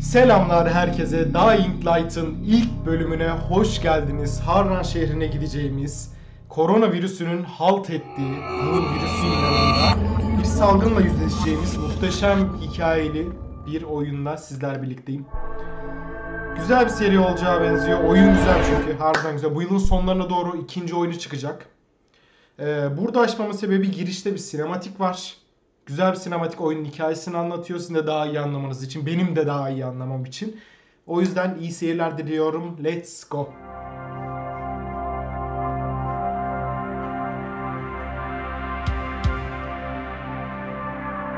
Selamlar herkese. Dying Light'ın ilk bölümüne hoş geldiniz. Harran şehrine gideceğimiz, koronavirüsünün halt ettiği, bu virüsün yanında bir salgınla yüzleşeceğimiz muhteşem hikayeli bir oyunla sizler birlikteyim. Güzel bir seri olacağı benziyor. Oyun güzel çünkü. Harbiden güzel. Bu yılın sonlarına doğru ikinci oyunu çıkacak. Ee, burada açmamın sebebi girişte bir sinematik var. Güzel bir sinematik oyunun hikayesini anlatıyor. Sizin de daha iyi anlamanız için. Benim de daha iyi anlamam için. O yüzden iyi seyirler diliyorum. Let's go.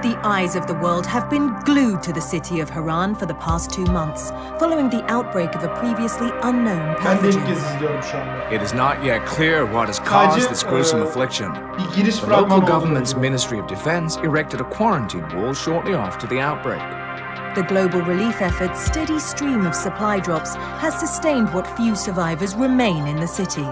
The eyes of the world have been glued to the city of Haran for the past two months, following the outbreak of a previously unknown Ben pathogen. kez izliyorum şu anda. It is not yet clear what has caused this gruesome uh, affliction. The local government's. Ministry of Defense erected a quarantine wall shortly after the outbreak. The global relief effort's steady stream of supply drops has sustained what few survivors remain in the city.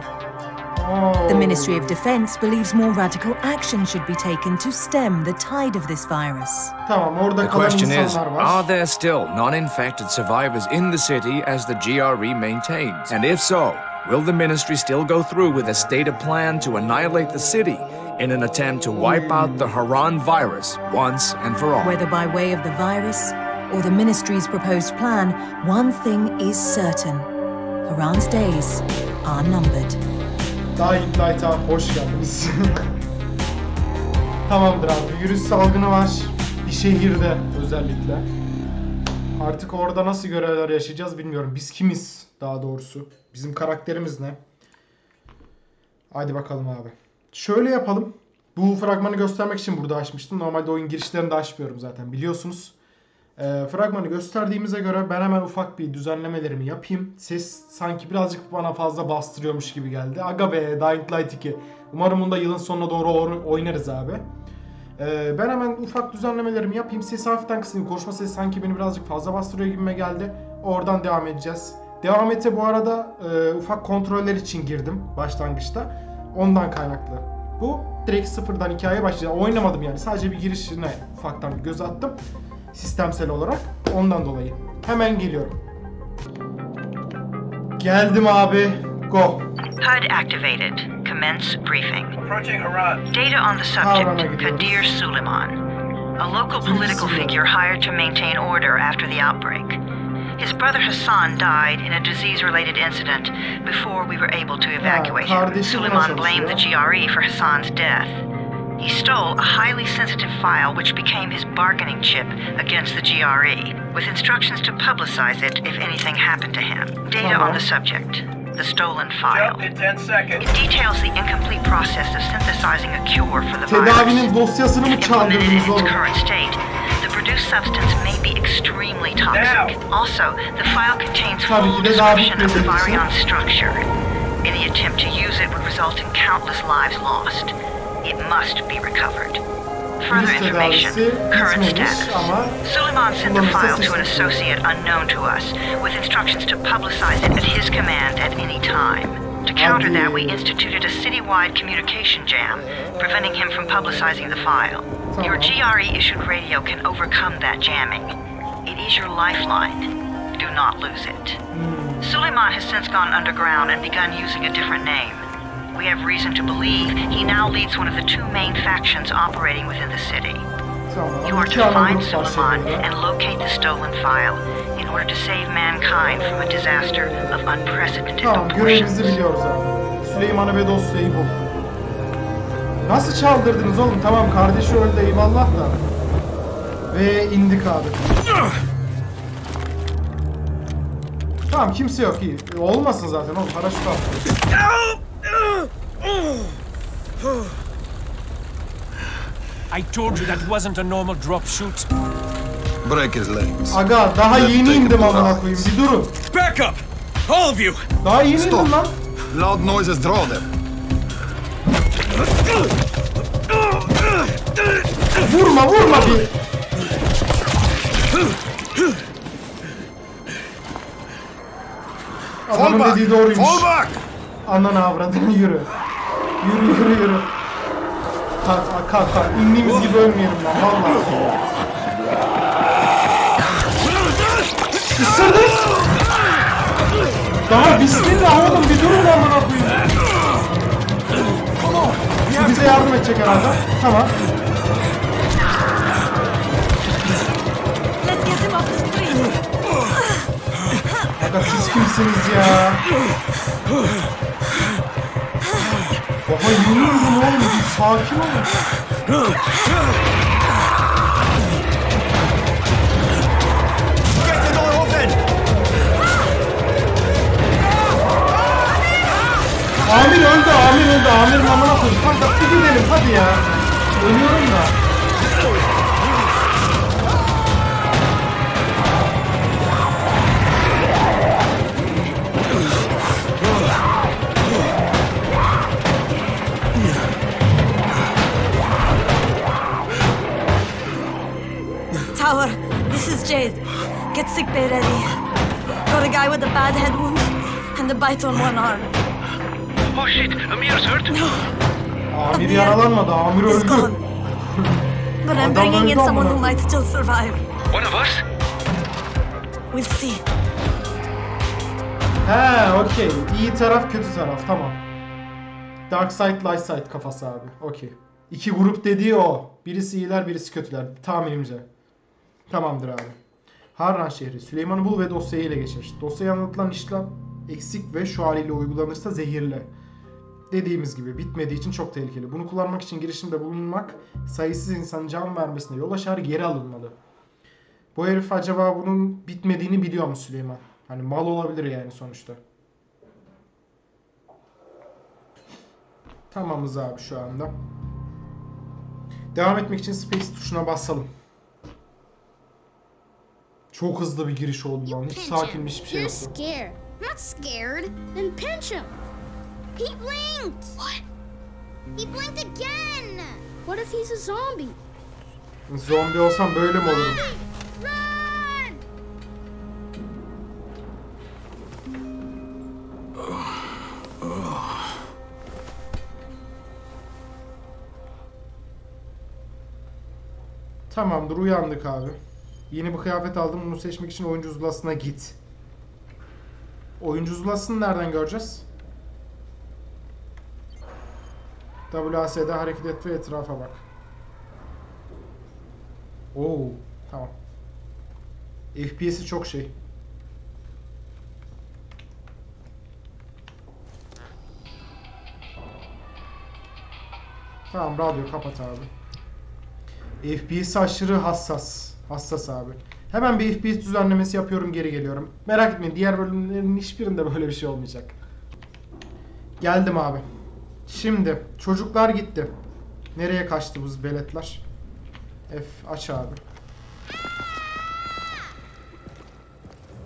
Oo. The Ministry of Defense believes more radical action should be taken to stem the tide of this virus. The question is, are there still non-infected survivors in the city as the GRE maintains? And if so, will the ministry still go through with a stated plan to annihilate the city in an attempt to wipe out the Haran virus once and for all? Whether by way of the virus or the ministry's proposed plan, one thing is certain. Haran's days are numbered. Dying Light'a hoş geldiniz. Tamamdır abi. Virüs salgını var. Bir şehirde özellikle. Artık orada nasıl görevler yaşayacağız bilmiyorum. Biz kimiz daha doğrusu? Bizim karakterimiz ne? Hadi bakalım abi. Şöyle yapalım. Bu fragmanı göstermek için burada açmıştım. Normalde oyun girişlerinde açmıyorum zaten biliyorsunuz. Ee, fragmanı gösterdiğimize göre ben hemen ufak bir düzenlemelerimi yapayım. Ses sanki birazcık bana fazla bastırıyormuş gibi geldi. Aga be Dying Light 2. Umarım bunda yılın sonuna doğru oynarız abi. Ee, ben hemen ufak düzenlemelerimi yapayım. Sesi hafiften kısayım. Konuşma sesi sanki beni birazcık fazla bastırıyor gibime geldi. Oradan devam edeceğiz. Devam etse bu arada e, ufak kontroller için girdim başlangıçta. Ondan kaynaklı. Bu direkt sıfırdan hikayeye başlayacağım. Oynamadım yani. Sadece bir girişine ufaktan bir göz attım. Sistemsel olarak. Ondan dolayı. Hemen geliyorum. Geldim abi. Go. HUD activated. Commence briefing. Approaching Haran. Data on the subject. Kadir Suleiman, a local political figure hired to maintain order after the outbreak. His brother Hassan died in a disease-related incident before we were able to evacuate him. Suleiman blamed the GRE for Hassan's death. He stole a highly sensitive file which became his bargaining chip against the GRE, with instructions to publicize it if anything happened to him. Data on the subject, the stolen file. Jump in 10 seconds. It details the incomplete process of synthesizing a cure for the Tedavinin virus. dosyasını mı If implemented in its current state, the produced substance may be extremely toxic. Also, the file contains Tabii full ki de description of the bitmedi bizim. virion structure. Any attempt to use it would result in countless lives lost. It must be recovered. Further information, current status. Suleiman sent the file to an associate unknown to us, with instructions to publicize it at his command at any time. To counter that, we instituted a citywide communication jam, preventing him from publicizing the file. Your GRE issued radio can overcome that jamming. It is your lifeline. Do not lose it. Suleiman has since gone underground and begun using a different name. We have reason to believe he now leads one of the two main factions operating within the city. Tamam. You are to find Suleiman and locate the stolen file in order to save mankind from a disaster of unprecedented Tamam proportions. görevimizi biliyoruz abi. Süleyman'ı ve dosyayı bul. Nasıl çaldırdınız oğlum? Tamam kardeşi öldü eyvallah da. Ve indik abi. Tamam kimse yok iyi. Olmasın zaten oğlum paraşüt attı. I told you that wasn't a normal drop shoot. Break his legs. Aga daha yeni indim amına koyayım bir durun. Back up! All of you! Daha yeni Stop. indim lan. Loud noises draw them. Vurma vurma bir. Fall Adamın back! dediği doğruymuş. Fall back! Ananı avradını yürü. Yürü yürü yürü. Kalk kalk kalk. İndiğimiz gibi ölmeyelim lan valla. Daha bismillah oğlum bir durun amına koyayım. Şu bize yardım edecek herhalde. Tamam. Aga siz kimsiniz ya? Baba yürüyorum oğlum bir sakin olun. Amir öldü, Amir öldü, Amir namına koyayım. Kanka gidelim hadi ya. Ölüyorum da. İs Jade. Get sick bay ready. Got a guy with a bad head wound and a bite on one arm. Oh shit, Amir's hurt? Amir yaralanmadı, Amir öldü. gone. But I'm bringing in someone who might still survive. One of us? We'll see. He okey. İyi taraf kötü taraf tamam. Dark side light side kafası abi. Okey. İki grup dediği o. Birisi iyiler birisi kötüler. Tahminimce. Tamamdır abi. Harran şehri. Süleyman'ı bul ve dosyayı ele geçir. Dosyaya anlatılan işlem eksik ve şu haliyle uygulanırsa zehirle. Dediğimiz gibi bitmediği için çok tehlikeli. Bunu kullanmak için girişimde bulunmak sayısız insanın can vermesine yol açar geri alınmalı. Bu herif acaba bunun bitmediğini biliyor mu Süleyman? Hani mal olabilir yani sonuçta. Tamamız abi şu anda. Devam etmek için space tuşuna basalım. Çok hızlı bir giriş oldu lan. Hiç Pinch sakin him. bir hiçbir şey You're yoktu. scared. Not scared. Then pinch him. He blinked. What? He blinked again. What if he's a zombie? Zombi olsam böyle mi olurum? Run! Tamamdır uyandık abi. Yeni bir kıyafet aldım. Bunu seçmek için oyuncu zulasına git. Oyuncu zulasını nereden göreceğiz? WAS'de hareket et ve etrafa bak. Oo, tamam. FPS'i çok şey. Tamam radyo kapat abi. FPS aşırı hassas. Hassas abi. Hemen bir FPS düzenlemesi yapıyorum geri geliyorum. Merak etmeyin diğer bölümlerin hiçbirinde böyle bir şey olmayacak. Geldim abi. Şimdi çocuklar gitti. Nereye kaçtı bu veletler? F aç abi.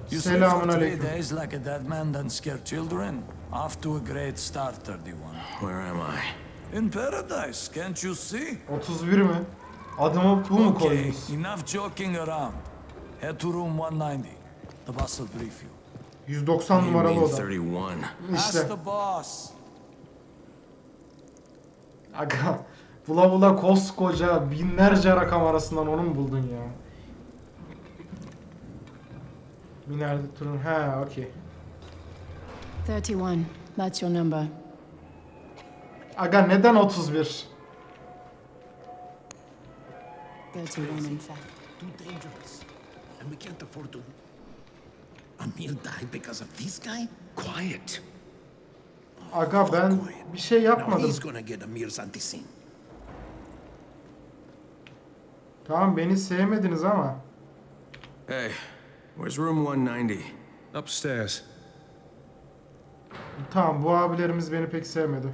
Selamun aleyküm. days like a dead man then scare children? Off to a great start, 31. Where am I? In paradise, can't you see? 31 mi? Adımı bu mu Okay, koydunuz? enough joking around. Head to room 190. The boss will brief you. 190 numaralı oda. 31. Ask İşte. the boss. Aga. Bula bula koskoca binlerce rakam arasından onu mu buldun ya? Binlerce turun. He okey. 31. That's your number. Aga neden 31? 31, in fact. too dangerous. And we can't afford to. Amir died because of this guy? Quiet. Aga ben bir şey Now yapmadım. he's gonna get Amir's anti-scene. Tamam beni sevmediniz ama. Hey, where's room 190? Upstairs. Tamam bu abilerimiz beni pek sevmedi.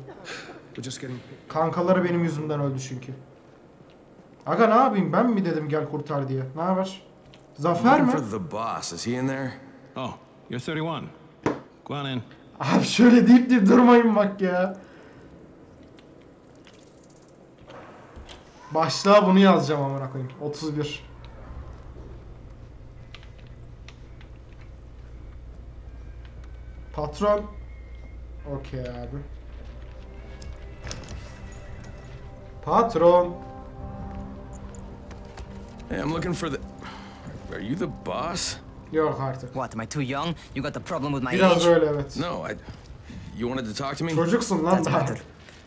We're just getting. Kankaları benim yüzümden öldü çünkü. Aga ne yapayım ben mi dedim gel kurtar diye. Ne haber? Zafer mi? The boss. Is he in there? Oh, you're 31. Go on in. Abi şöyle deyip deyip durmayın bak ya. Başlığa bunu yazacağım amına koyayım. 31. Patron. Okey abi. Patron. Hey, I'm looking for the. Are you the boss? Yok artık. What, am I too young? You got the problem with my Biraz age? öyle evet. No, I. You wanted to talk to me? Çocuksun lan That's daha. better.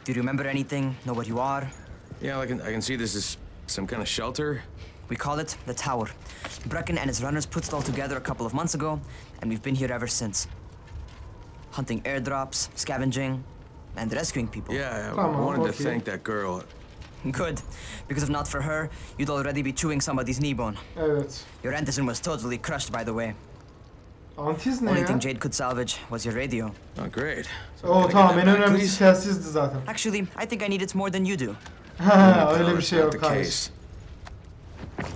Do you remember anything? Know what you are? Yeah, I can. I can see this is some kind of shelter. We call it the Tower. Brecken and his runners put it all together a couple of months ago, and we've been here ever since. Hunting airdrops, scavenging, and rescuing people. Yeah, I, Come I wanted okay. to thank that girl. Good, because if not for her, you'd already be chewing somebody's knee bone. Evet. Your antizin was totally crushed, by the way. Antiz ne Only ya? thing Jade could salvage was your radio. Oh, great. So Oo tamam en önemlisi telsizdi zaten. Actually, I think I need it more than you do. Ha, öyle bir şey yok the kardeş.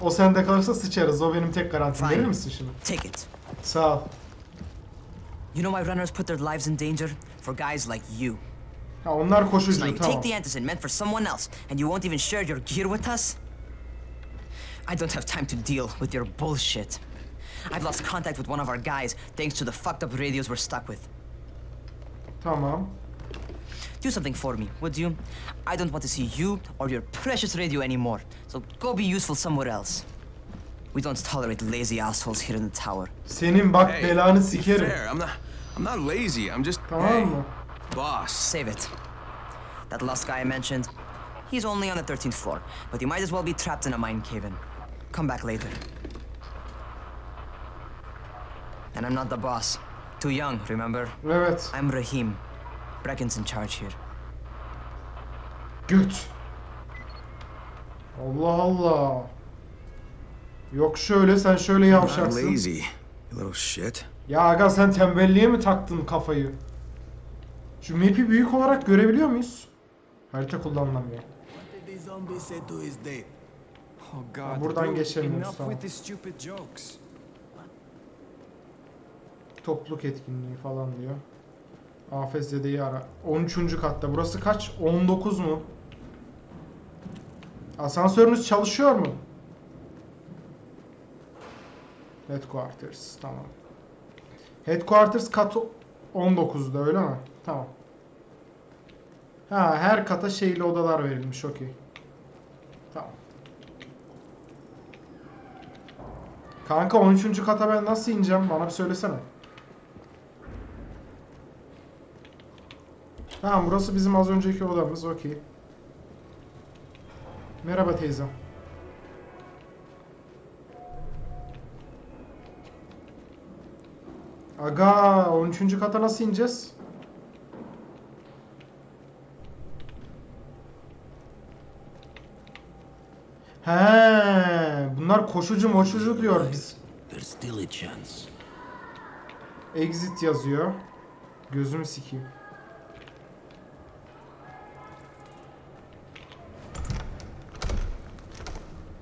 O sende kalırsa sıçarız. O benim tek garantim. Fine. Verir misin şunu? Take it. Sağ ol. You know why runners put their lives in danger? For guys like you. Ha, onlar So now koşucu you tamam. take the antizin meant for someone else, and you won't even share your gear with us? I don't have time to deal with your bullshit. I've lost contact with one of our guys thanks to the fucked up radios we're stuck with. Tamam. Do something for me, would you? I don't want to see you or your precious radio anymore, so go be useful somewhere else. We don't tolerate lazy assholes here in the tower. Senin bak Hey, belanı sikerim. fair. I'm not. I'm not lazy. I'm just. Tamam hey, mı? Boss. Save it. That last guy I mentioned, he's only on the 13th floor, but he might as well be trapped in a mine cave-in. Come back later. And I'm not the boss. Too young, remember? Evet. I'm Rahim. Brecken's in charge here. Güt. Allah Allah. Yok şöyle sen şöyle yavşaksın. lazy. You little shit. Ya aga sen tembelliğe mi taktın kafayı? Şu map'i büyük olarak görebiliyor muyuz? Harita kullanılamıyor. Oh Ha, god. buradan geçemiyoruz, tamam. Topluluk etkinliği falan diyor. AFS'deyi ara. 13. katta. Burası kaç? 19 mu? Asansörünüz çalışıyor mu? Headquarters. Tamam. Headquarters kat 19'da öyle mi? Tamam. Ha her kata şeyli odalar verilmiş. Okey. Tamam. Kanka 13. kata ben nasıl ineceğim? Bana bir söylesene. Tamam burası bizim az önceki odamız. Okey. Merhaba teyzem. Aga 13. kata nasıl ineceğiz? He, bunlar koşucu moşucu diyor biz. Exit yazıyor. Gözümü sikeyim.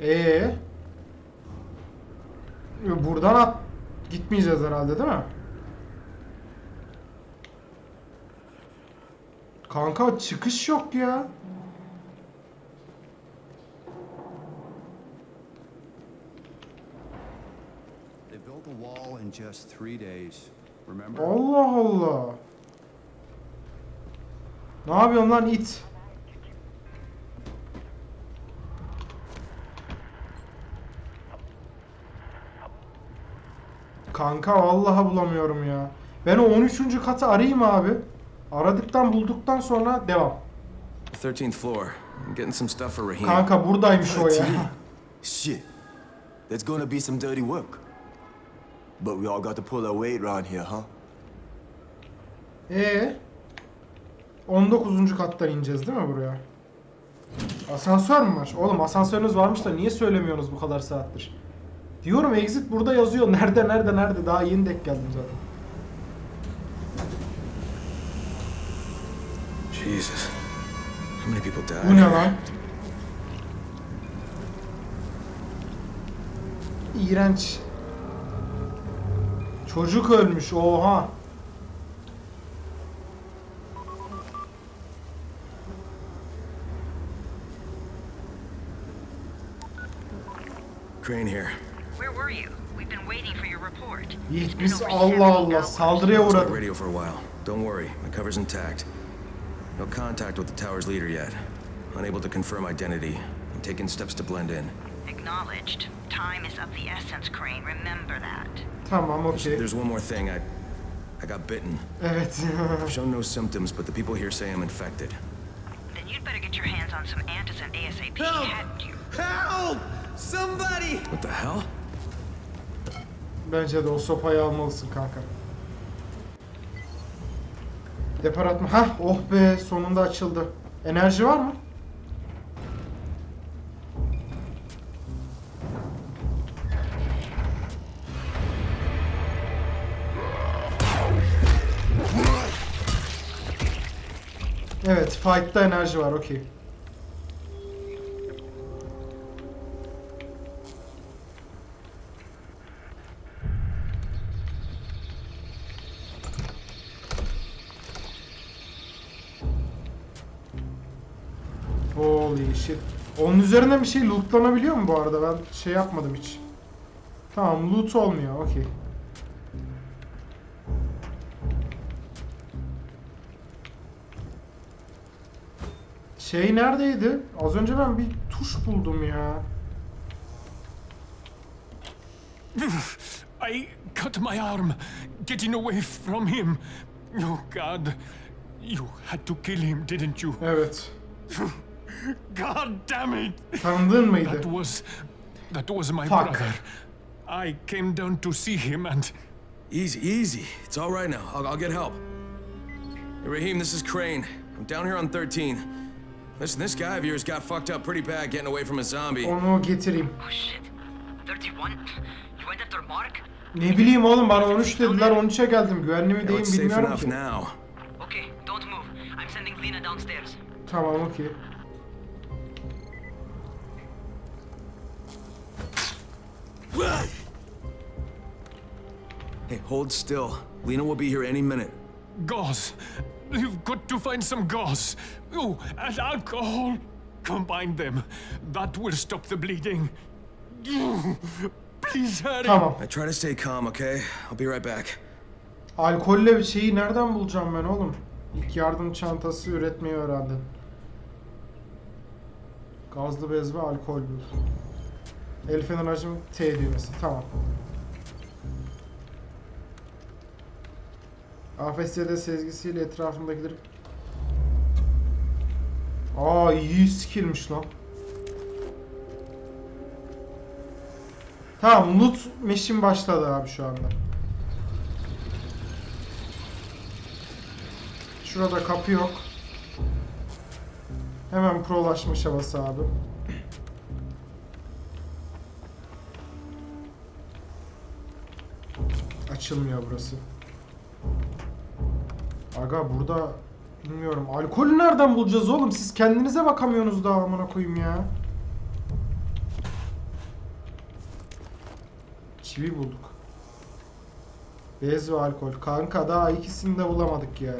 Ee? Buradan at gitmeyeceğiz herhalde değil mi? Kanka çıkış yok ya. They built a wall in just three days. Remember? Allah Allah. Ne yapıyorsun lan it? Kanka vallahi bulamıyorum ya. Ben o 13. katı arayayım abi. Aradıktan bulduktan sonra devam. 13th floor. I'm getting some stuff for Raheem. Kanka buradaymış o ya. Shit. That's gonna be some dirty work. But we all got to pull our weight around here, huh? Ee? 19. kattan ineceğiz değil mi buraya? Asansör mü var? Oğlum asansörünüz varmış da niye söylemiyorsunuz bu kadar saattir? Diyorum exit burada yazıyor. Nerede nerede nerede? Daha yeni denk geldim zaten. Jesus. How many people died? Bu ne lan? İğrenç. Çocuk ölmüş. Oha. Crane here. Where were you? We've been waiting for your report. Yiğit biz Allah Allah saldırıya Lost my uğradık. radio for a while. Don't worry, my cover's intact. No contact with the tower's leader yet. Unable to confirm identity. I'm taking steps to blend in. Acknowledged. Time is of the essence, Crane. Remember that. Tamam There's, okey. there's one more thing. I, I got bitten. Evet. I've shown no symptoms, but the people here say I'm infected. Then you'd better get your hands on some antizin ASAP. Hadn't you? Help! Somebody! What the hell? Bence de o sopayı almalısın kanka. Depar atma. Hah oh be sonunda açıldı. Enerji var mı? Evet, fight'ta enerji var, okey. Holy shit. Onun üzerine bir şey lootlanabiliyor mu bu arada? Ben şey yapmadım hiç. Tamam, loot olmuyor, okey. Şey neredeydi? Az önce ben bir tuş buldum ya. I cut my arm getting away from him. Oh, God. You had to kill him, didn't you? Evet. God damn it! Tanıdığın mıydı? That was. That was my Fuck. brother. I came down to see him and. Easy, easy. It's all right now. I'll, I'll get help. Hey, Raheem, this is Crane. I'm down here on 13. Listen, this guy of yours got fucked up pretty bad getting away from a zombie. Onu getireyim. Oh shit. 31? You went after Mark? Ne bileyim oğlum bana 13 dediler 13'e geldim. Güvenli mi Yeah, değil it's mi safe bilmiyorum enough ki. now. Okay, don't move. I'm sending Lena downstairs. Tamam okey. Hey, hold still. Lena will be here any minute. Gauze. You've got to find some gauze. Oh, and alcohol. Combine them. That will stop the bleeding. Please hurry. Tamam. I try to stay calm, okay? I'll be right back. Alkolle bir şeyi nereden bulacağım ben oğlum? İlk yardım çantası üretmeyi öğrendim. Gazlı bez ve alkol bul. El fener hacim T düğmesi. Tamam. AFS'de sezgisiyle etrafındakileri... Aa iyi skillmiş lan. Tamam loot mission başladı abi şu anda. Şurada kapı yok. Hemen prolaşma çabası abi. Açılmıyor burası. Aga burada bilmiyorum. Alkolü nereden bulacağız oğlum? Siz kendinize bakamıyorsunuz daha amına koyayım ya. Çivi bulduk. Bez ve alkol. Kanka daha ikisini de bulamadık ya.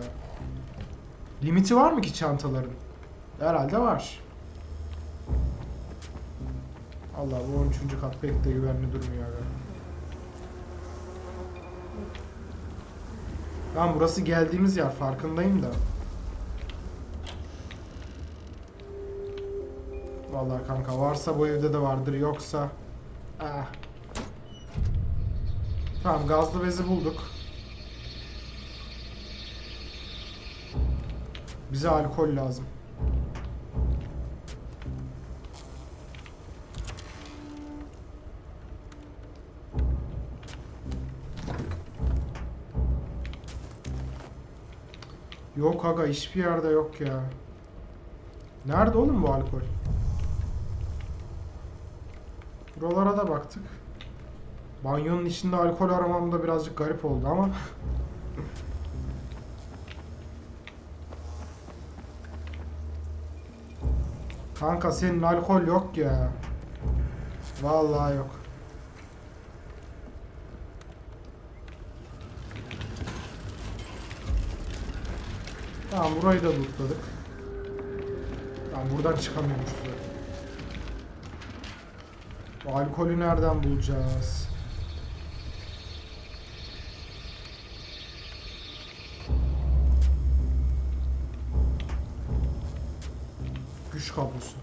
Limiti var mı ki çantaların? Herhalde var. Allah bu 13. kat pek de güvenli durmuyor abi. Lan burası geldiğimiz yer farkındayım da. Vallahi kanka varsa bu evde de vardır yoksa ah. Tamam gazlı bezi bulduk. Bize alkol lazım. Yok aga hiçbir yerde yok ya. Nerede oğlum bu alkol? Buralara da baktık. Banyonun içinde alkol aramam da birazcık garip oldu ama. Kanka senin alkol yok ya. Vallahi yok. Tamam burayı da lootladık. Tamam buradan çıkamıyormuş. Bu alkolü nereden bulacağız? Güç kablosu.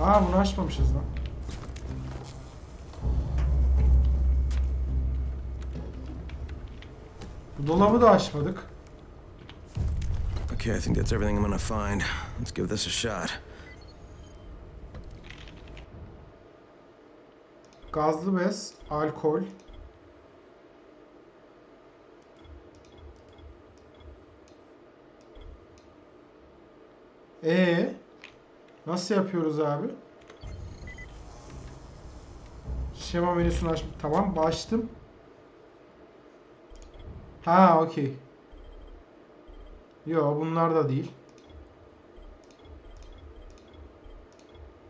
Aa bunu açmamışız lan. Bu dolabı da açmadık. Okay, I think that's everything I'm gonna find. Let's give this a shot. Gazlı bez, alkol. Ee, nasıl yapıyoruz abi? Şema menüsünü aç. Tamam, açtım. Ha, okey. Yo, bunlar da değil.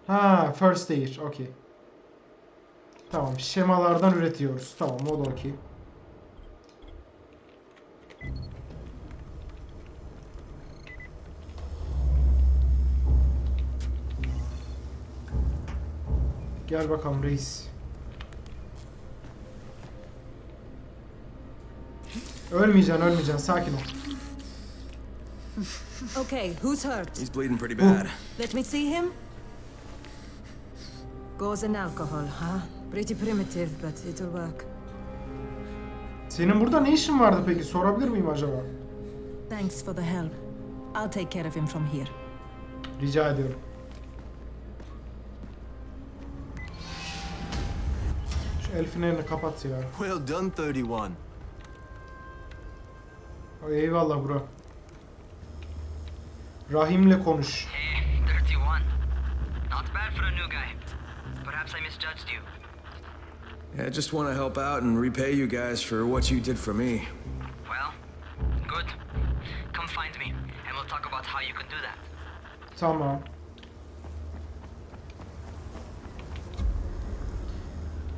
Ha, first aid, okey. Tamam, şemalardan üretiyoruz. Tamam, o da okey. Gel bakalım reis. Ölmeyeceksin, ölmeyeceksin. Sakin ol. Okay, who's hurt? He's bleeding pretty bad. Let me see him. Gauze and alcohol, huh? Pretty primitive, but it'll work. Senin burada ne işin vardı peki? Sorabilir miyim acaba? Thanks for the help. I'll take care of him from here. Rica ediyorum. Şu el fenerini kapat ya. Well done, 31. Ay, Eyvallah bro. Rahim'le konuş. 31. Not bad for a new guy. Perhaps I misjudged you. Yeah, I just want to help out and repay you guys for what you did for me. Well, good. Come find me, and we'll talk about how you can do that. Tamam.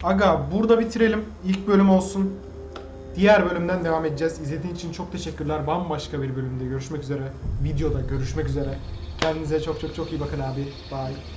Aga burada bitirelim. İlk bölüm olsun. Diğer bölümden devam edeceğiz. İzlediğin için çok teşekkürler. Bambaşka bir bölümde görüşmek üzere. Videoda görüşmek üzere. Kendinize çok çok çok iyi bakın abi. Bye.